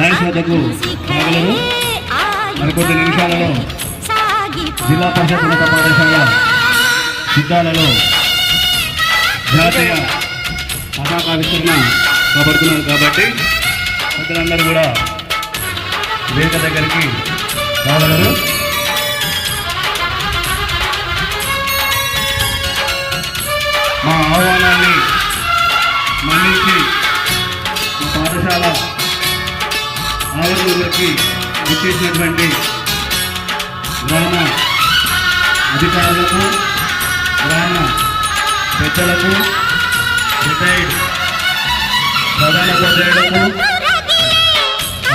వద్దకు రాగలరు మరికొద్ది నిమిషాలలో జిల్లా పరిషత్ ఉన్నత పాఠశాల సిద్ధాలలో జాతీయ పతాక విస్తరణ కాబడుతున్నారు కాబట్టి పెద్దలందరూ కూడా వేదిక దగ్గరికి రాగలరు మా ఆహ్వానాన్ని మన్నించి మా పాఠశాల ఆవరణలోకి ఇచ్చేసినటువంటి గ్రామ అధికారులకు గ్రామ పెద్దలకు రిటైర్డ్ ప్రధాన ఉపాధ్యాయులకు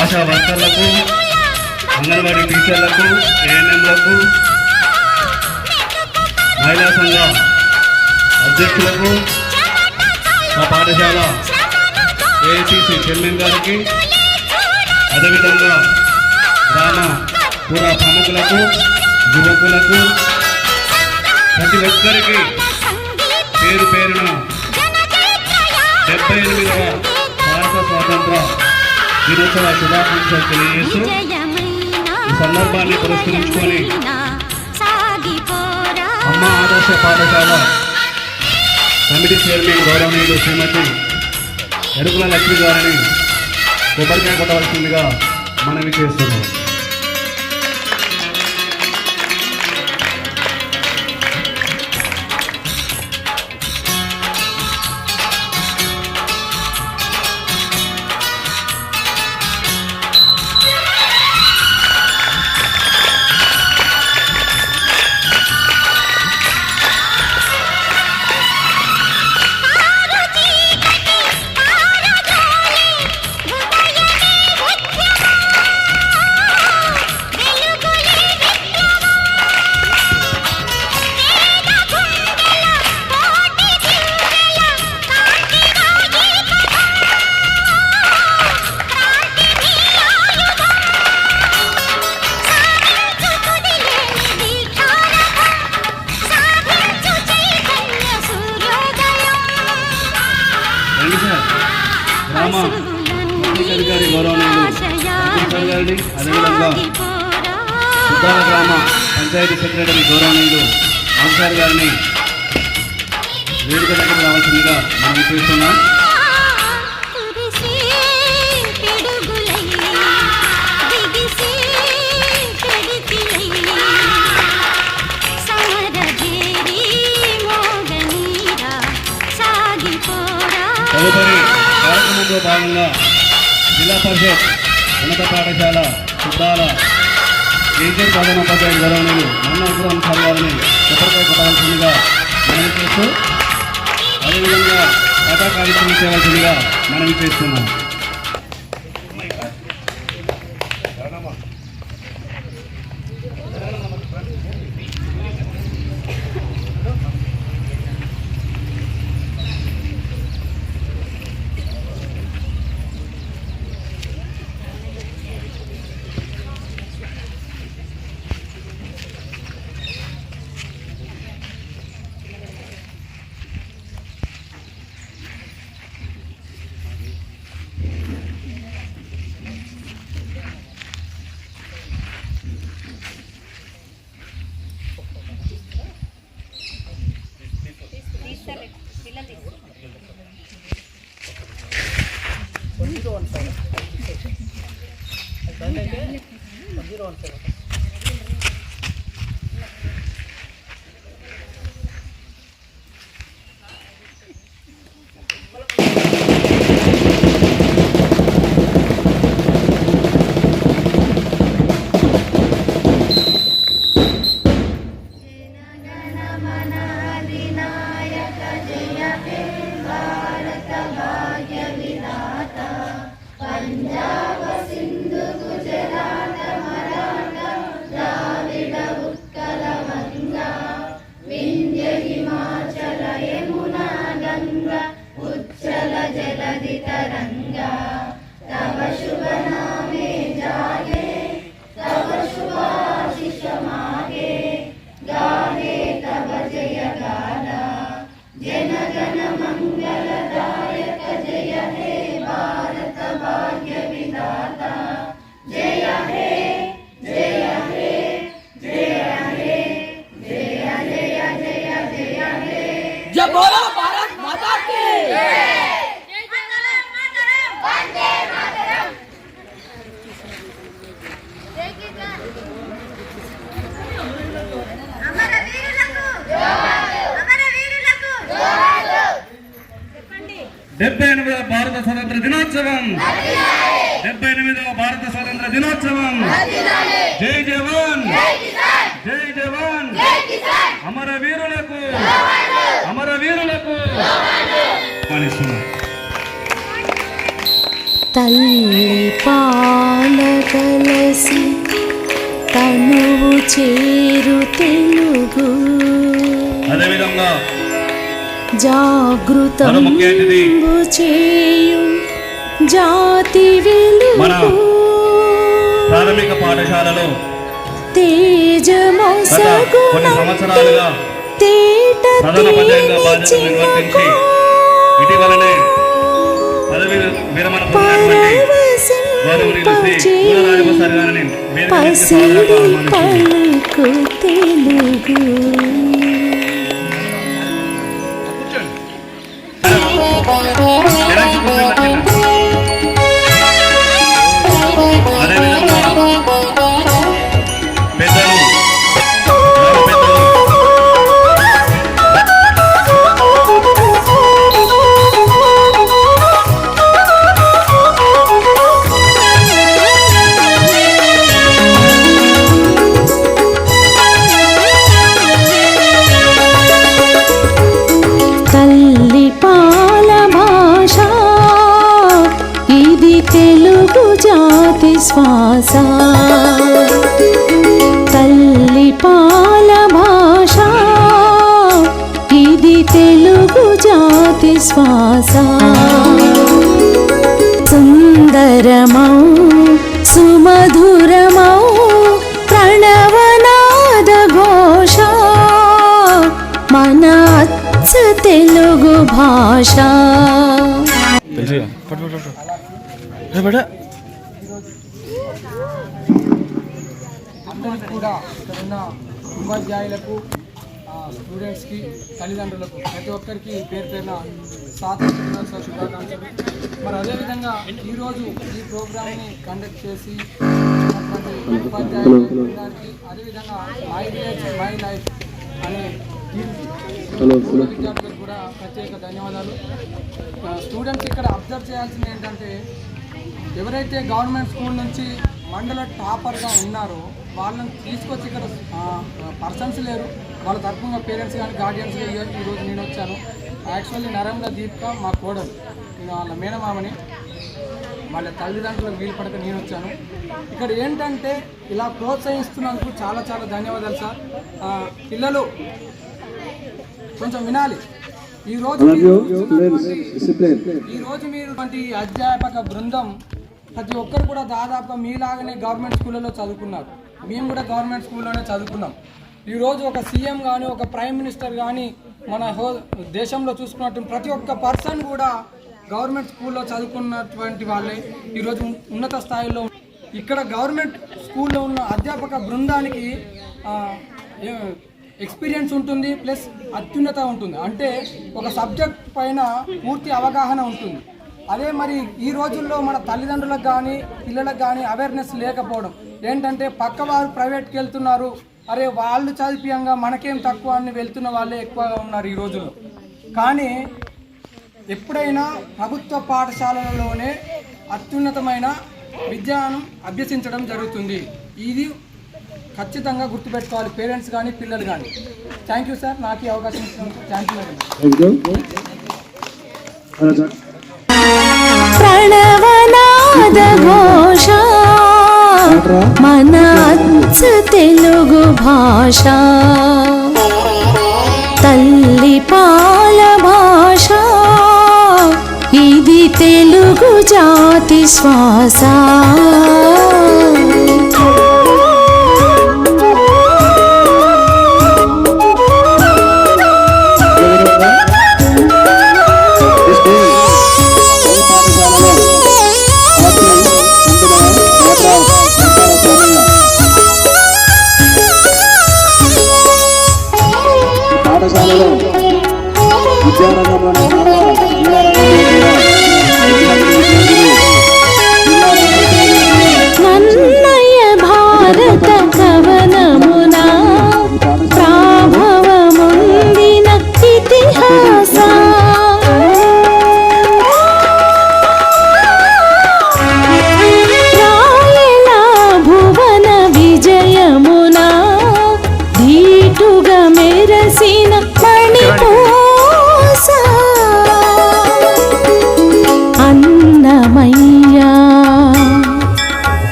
ఆశా వర్కర్లకు అంగన్వాడీ టీచర్లకు ఏఎన్ఎంలకు మహిళా సంఘ అధ్యక్షులకు మా పాఠశాల ఏఐసిసి చైర్మన్ గారికి అదేవిధంగా గ్రామ పుర ప్రముఖులకు యువకులకు ప్రతి ఒక్కరికి పేరు పేరున డెబ్బై ఎనిమిదవ భారత స్వాతంత్ర దినోత్సవ శుభాకాంక్షలు తెలియజేస్తూ ఈ సందర్భాన్ని పురస్కరించుకొని అమ్మ ఆదర్శ పాఠశాల కమిటీ చైర్మన్ గౌరవనీయులు శ్రీమతి ఎరుకుల లక్ష్మి గారిని కొబ్బరికాయ కొట్టవలసిందిగా మనవి చేస్తున్నాం. గౌరవనీయులు. గారిని అదేవిధంగా గ్రామ పంచాయతీ సెక్రటరీ గౌరవనీయులు ఆఫీసర్ గారిని వేదిక దగ్గర రావాల్సిందిగా మనం చేస్తున్నాం తదుపరి కార్యక్రమంలో భాగంగా జిల్లా పరిషత్ ఉన్నత పాఠశాల సుద్దాల టీచర్ ప్రధానోపాధ్యాయులు గౌరవనీయులు మన్నాపురం సార్ గారిని కొబ్బరికాయ కొట్టవలసిందిగా మనం చేస్తూ అదేవిధంగా పతాకాలు చేయవలసిందిగా మనం చేస్తున్నాం. ज़ीरो ఆహ్వానిస్తున్నాం. తల్లి పాలకలసి తనువు చేరు తెలుగు అదేవిధంగా జాగృతం. చేయు జాతి మన ప్రాథమిక పాఠశాలలో తేజమొసగుణ సంవత్సరాలుగా తేట బాధ్యతలు నిర్వర్తించి ఇటీవలనే పదవి విరమణ పొందినటువంటి గౌరవనీయులు శ్రీ పూల గారిని వేదిక జాతి శ్వాస సుందరమౌ సుమధురమౌ ప్రణవనాద ఘోష మన అచ్చ తెలుగు భాష అందరికీ కూడా ఇక్కడ ఉన్న ఉపాధ్యాయులకు ఆ, స్టూడెంట్స్కి తల్లిదండ్రులకు ప్రతి ఒక్కరికి పేరు పేరున స్వాతంత్ర దినోత్సవ శుభాకాంక్షలు. మరి అదేవిధంగా ఈరోజు ఈ ప్రోగ్రామ్ని కండక్ట్ చేసి ఉపాధ్యాయులు అదేవిధంగా మై విలేజ్ మై లైఫ్ అనే విద్యార్థులకు కూడా ప్రత్యేక ధన్యవాదాలు. స్టూడెంట్స్ ఇక్కడ అబ్జర్వ్ చేయాల్సింది ఏంటంటే ఎవరైతే గవర్నమెంట్ స్కూల్ నుంచి మండల టాపర్గా ఉన్నారో వాళ్ళని తీసుకొచ్చి ఇక్కడ పర్సన్స్ లేరు. వాళ్ళ తరఫున పేరెంట్స్ కానీ గార్డియన్స్ ఈరోజు నేను వచ్చాను. యాక్చువల్లీ నరేంద్ర దీపిక మా కోడలు. నేను వాళ్ళ మేనమామని వాళ్ళ తల్లిదండ్రులకు వీలు పడక నేను వచ్చాను. ఇక్కడ ఏంటంటే ఇలా ప్రోత్సహిస్తున్నందుకు చాలా చాలా ధన్యవాదాలు సార్. పిల్లలు కొంచెం వినాలి. ఈరోజు మీరు చూస్తున్నటువంటి- ఈ రోజు మీరు అధ్యాపక బృందం ప్రతి ఒక్కరు కూడా దాదాపుగా మీలాగానే గవర్నమెంట్ స్కూళ్ళలో చదువుకున్నారు. మేము కూడా గవర్నమెంట్ స్కూల్లోనే చదువుకున్నాం. ఈరోజు ఒక సీఎం కానీ ఒక ప్రైమ్ మినిస్టర్ కానీ మన హో దేశంలో చూసుకున్నట్టు ప్రతి ఒక్క పర్సన్ కూడా గవర్నమెంట్ స్కూల్లో చదువుకున్నటువంటి వాళ్ళే. ఈరోజు ఉన్నత స్థాయిలో ఇక్కడ గవర్నమెంట్ స్కూల్లో ఉన్న అధ్యాపక బృందానికి ఎక్స్పీరియన్స్ ఉంటుంది ప్లస్ అత్యున్నత ఉంటుంది. అంటే ఒక సబ్జెక్ట్ పైన పూర్తి అవగాహన ఉంటుంది. అదే మరి ఈ రోజుల్లో మన తల్లిదండ్రులకు కానీ పిల్లలకు కానీ అవేర్నెస్ లేకపోవడం. ఏంటంటే పక్కవారు ప్రైవేట్కి వెళ్తున్నారు అరే వాళ్ళు చదివియంగా మనకేం తక్కువ అని వెళ్తున్న వాళ్ళే ఎక్కువగా ఉన్నారు ఈ రోజుల్లో. కానీ ఎప్పుడైనా ప్రభుత్వ పాఠశాలలలోనే అత్యున్నతమైన విద్యను అభ్యసించడం జరుగుతుంది. ఇది ఖచ్చితంగా గుర్తుపెట్టుకోవాలి పేరెంట్స్ కానీ పిల్లలు కానీ థ్యాంక్ యూ సార్ నాకు ఈ అవకాశం ఇచ్చినందుకు థ్యాంక్ యూ వెరీ మచ్ ప్రణవనాద ఘోష మన అచ్చ తెలుగు భాష. తల్లి పాల భాష. ఇది తెలుగు జాతి శ్వాస.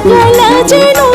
సకల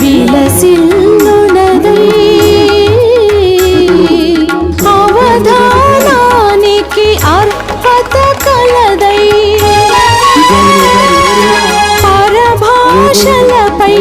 విలసిల్లునదై అవధానానికి అర్హత కలదై పరభాషలపై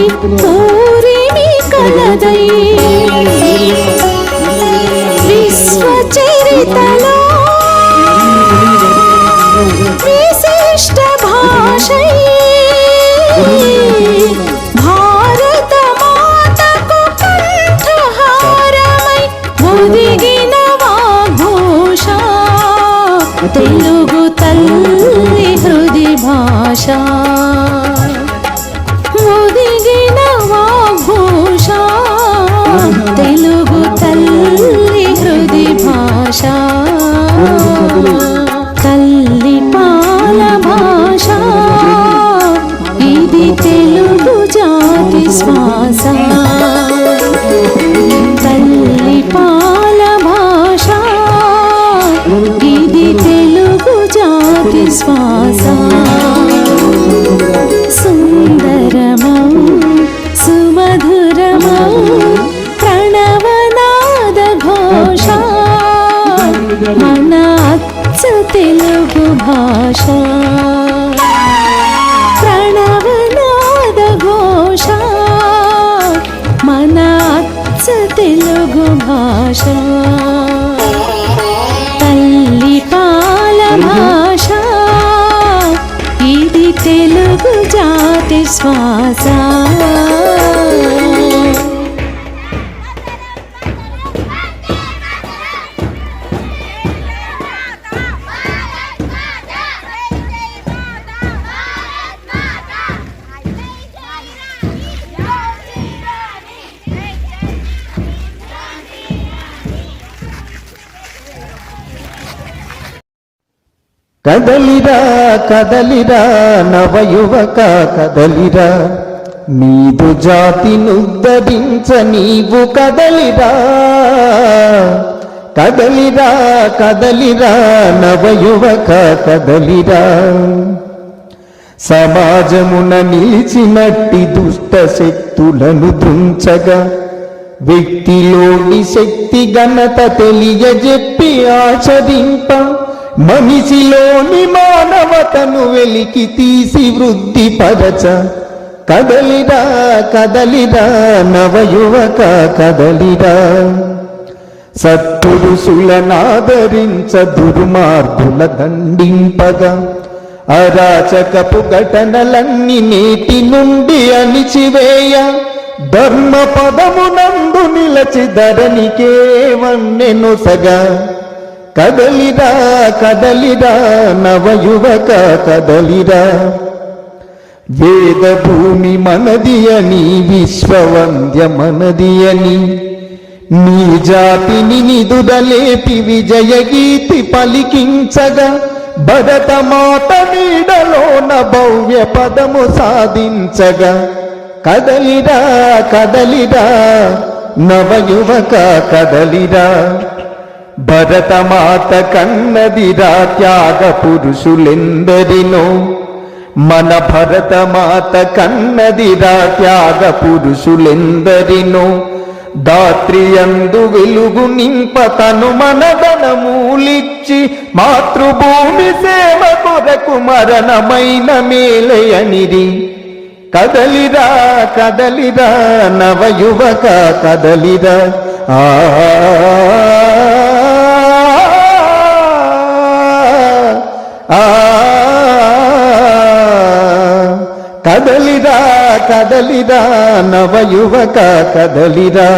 కదలిరా కదలిరా నవయువక కదలిరా. నీదు జాతినుద్ధరించ నీవు కదలిరా. కదలిరా కదలిరా నవయువక కదలిరా. సమాజమున నిలిచినట్టి దుష్ట శక్తులను దృంచగా వ్యక్తిలోని శక్తి ఘనత తెలియజెప్పి ఆచరింప. మనిషిలోని మానవతను వెలికి తీసి వృద్ధి పరచ కదలిరా కదలిరా నవయువక కదలిరా. సత్పురుషులనాదరించ దుర్మార్గుల దండింపగా. అరాచకపు ఘటనలన్నీ నేటి నుండి అణిచివేయ. ధర్మ పదమునందు నిలచి ధరణికే వన్నెనొసగా కదలిరా కదలిరా నవయువక కదలిరా. వేద భూమి మనది అని విశ్వవంద్య మనది అని నీ జాతిని నిదుడలేపి విజయ గీతి పలికించగా భరత మాత నీడలోన భవ్య పదము సాధించగా. కదలిరా కదలిరా నవయువక కదలిరా. భరతమాత కన్నదిరా త్యాగ పురుషులెందరినో? మన భరతమాత కన్నదిరా త్యాగ పురుషులెందరినో? దాత్రియందు వెలుగు నింప తను మనదనమూలిచ్చి మాతృభూమి సేవ కొరకు మరణమైన మేలయనిరి కదలిరా కదలిరా నవయువక కదలిరా. ఆ ఆ కదలిరా నవయువక కదలిరా.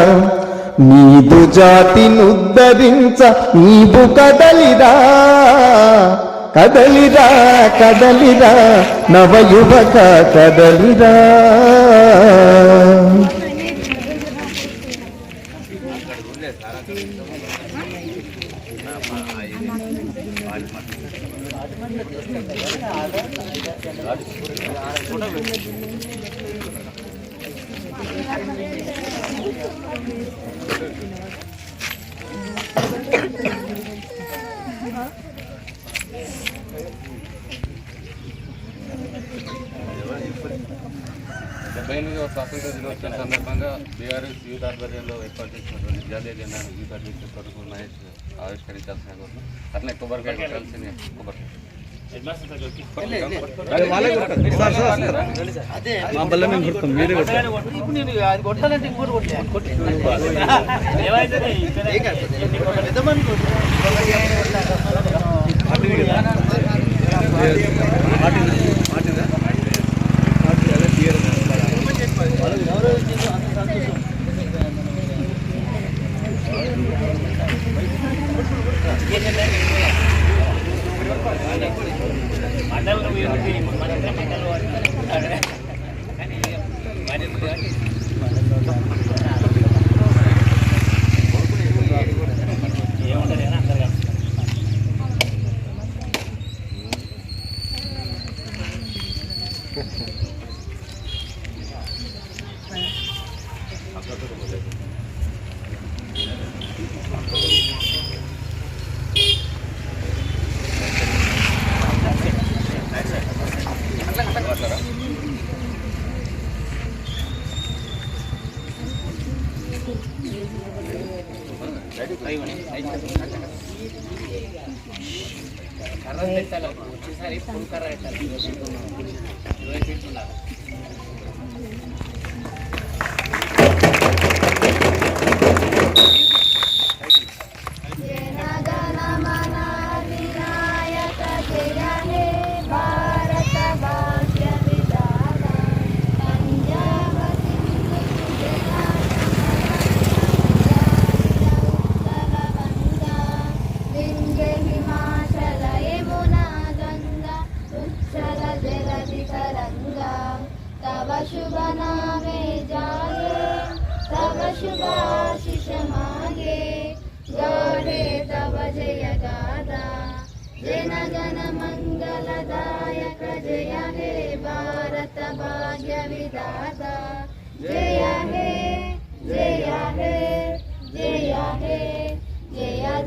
నీదు జాతినుద్ధరించ నీవు కదలిరా. కదలిరా కదలిరా నవయువక కదలిరా. డెబ్బై ఎనిమిదవ స్వాతంత్ర దినోత్సవం సందర్భంగా బీఆర్ఎస్ యూత్ ఆధ్వర్యంలో ఏర్పాటు చేసినటువంటి జాతీయ జెండాను యూత్ అధ్యక్షుడు కొడుకు మహేష్ ఆవిష్కరించాల్సిన కోరుతున్నాం అట్లనే కొబ్బరికాయ కొట్టాల్సిన కొబ్బరికాయ மாட்டுங்க. மாட்டுங்க.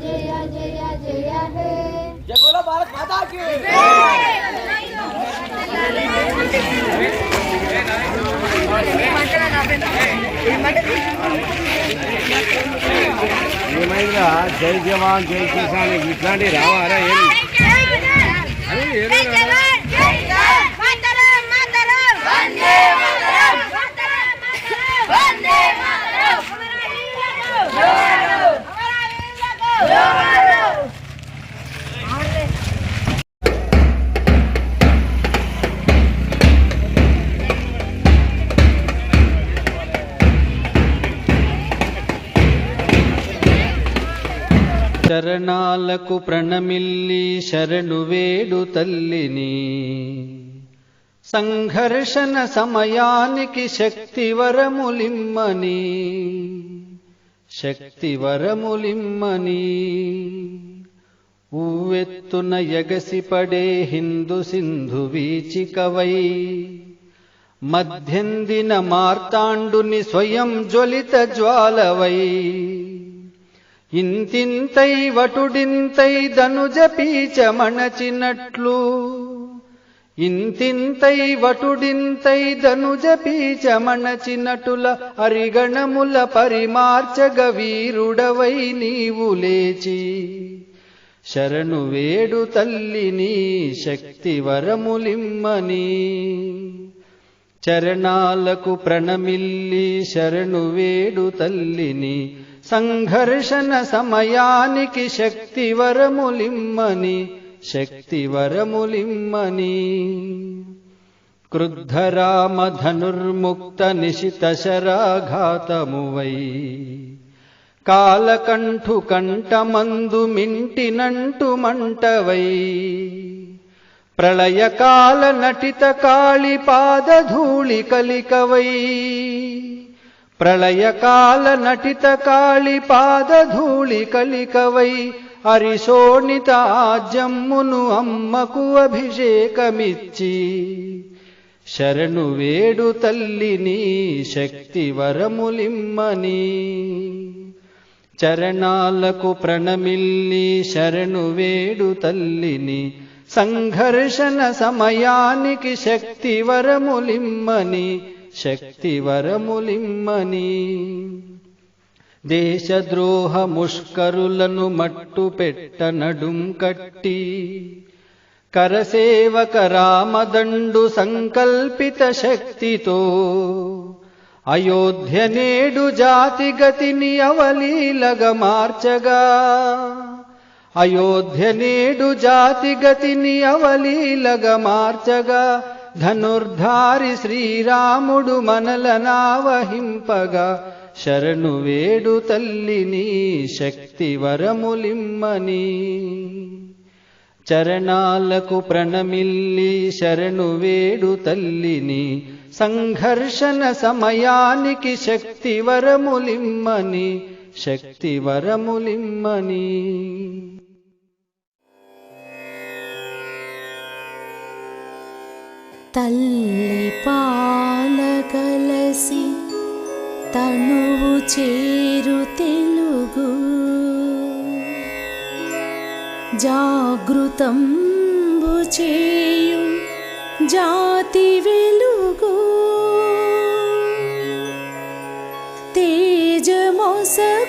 జయ జయ జయ జయ హే ఏమైందా జై జవాన్ జై కిసాన్ ఇట్లాంటి రావాలా ఏమి చరణాలకు ప్రణమిల్లి శరణు వేడు తల్లిని. సంఘర్షణ సమయానికి శక్తివరములిమ్మని శక్తివరములిమ్మని శక్తి ఉవ్వెత్తున ఎగసిపడే హిందు సింధు వీచికవై. మధ్యందిన మార్తాండుని స్వయం జ్వలిత జ్వాలవై. ఇంతింతై వటుడింతై ధనుజ పీచమణచినట్లు ఇంతింతై వటుడింతై ధనుజ పీచమణచినటుల అరిగణముల పరిమార్చగ వీరుడవై నీవు లేచి. శరణు వేడు తల్లిని శక్తి వరములిమ్మని. చరణాలకు ప్రణమిల్లి శరణు వేడు తల్లిని సంఘర్షణ సమయానికి శక్తి వరములిమ్మని శక్తి వరములిమ్మని క్రుద్ధరామ నిశిత శరాఘాతమువై కాలకంఠు కంఠమందు మింటినంటు మంటవై. ప్రళయకాల నటిత కాళి పాదధూళి కలికవై. ప్రళయకాల నటిత కాళి పాదధూళి కలికవై. అరిశోణిత ఆజమ్మును అమ్మకు అభిషేకమిచ్చి. శరణు వేడు తల్లిని శక్తి వరములిమ్మని. చరణాలకు ప్రణమిల్లి శరణు వేడు తల్లిని సంఘర్షణ సమయానికి శక్తి వరములిమ్మని శక్తి వరములిమ్మని దేశద్రోహ ముష్కరులను మట్టు పెట్ట నడుం కట్టి కరసేవక రామదండు సంకల్పిత శక్తితో అయోధ్య నేడు జాతిగతిని అవలీలగ మార్చగా. అయోధ్య నేడు జాతిగతిని అవలీలగ మార్చగా ధనుర్ధారి శ్రీరాముడు మనలనావహింపగా శరణు వేడు తల్లిని శక్తి వరములిమ్మని. చరణాలకు ప్రణమిల్లి శరణు వేడు తల్లిని సంఘర్షణ సమయానికి శక్తి వరములిమ్మని. శక్తి వరములిమ్మని తల్లి పాలకలసి తనువు చేరు తెలుగు. జాగృతంబు చేయు జాతి వెలు sẽ